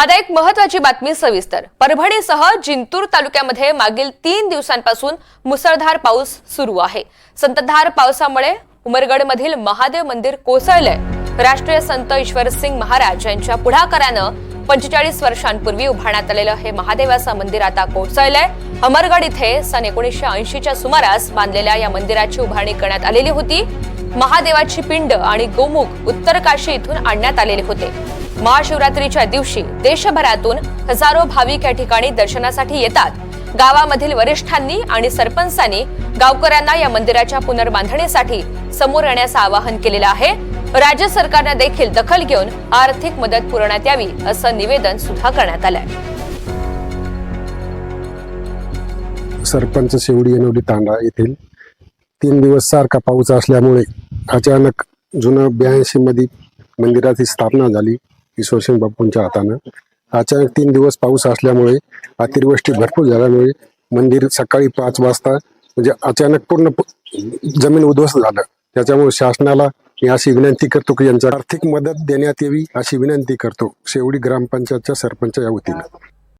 आता एक महत्वाची बातमी सविस्तर. परभणीसह जिंतूर तालुक्यामध्ये मागील तीन दिवसांपासून मुसळधार पाऊस सुरू आहे. संततधार पावसामुळे उमरगडमधील महादेव मंदिर कोसळलंय. राष्ट्रीय संत ईश्वर सिंग महाराज यांच्या पुढाकारानं पंचेचाळीस वर्षांपूर्वी उभारण्यात आलेलं हे महादेवाचं मंदिर आता कोसळलंय. अमरगड इथे सन एकोणीसशे ऐंशीच्या सुमारास बांधलेल्या या मंदिराची उभारणी करण्यात आलेली होती. महादेवाची पिंड आणि गोमुख उत्तर काशी इथून आणण्यात आलेले होते. महाशिवरात्रीच्या दिवशी देशभरातून हजारो भाविक या ठिकाणी दर्शनासाठी येतात. गावामधील वरिष्ठांनी आणि सरपंचांनी गावकऱ्यांना या मंदिराच्या पुनर्बांधणीसाठी समोर येण्याचं आवाहन केलेलं आहे. राज्य सरकारने देखील दखल घेऊन आर्थिक मदत पुरवण्यात यावी असं निवेदन सुद्धा करण्यात आलंय. सरपंच शेवडी येनवली तांडा येथील तीन दिवस सारखा पाऊस असल्यामुळे अचानक जुनं ब्याऐंशी मध्ये मंदिराची स्थापना झाली. ईश्वरसिंग बापूंच्या हातानं. अचानक तीन दिवस पाऊस असल्यामुळे अतिवृष्टी भरपूर झाल्यामुळे मंदिर सकाळी पाच वाजता म्हणजे अचानक पूर्ण जमीन उद्ध्वस्त झालं. त्याच्यामुळे शासनाला मी अशी विनंती करतो की यांचा आर्थिक मदत देण्यात यावी अशी विनंती करतो. शेवडी ग्रामपंचायतच्या सरपंच या वतीनं.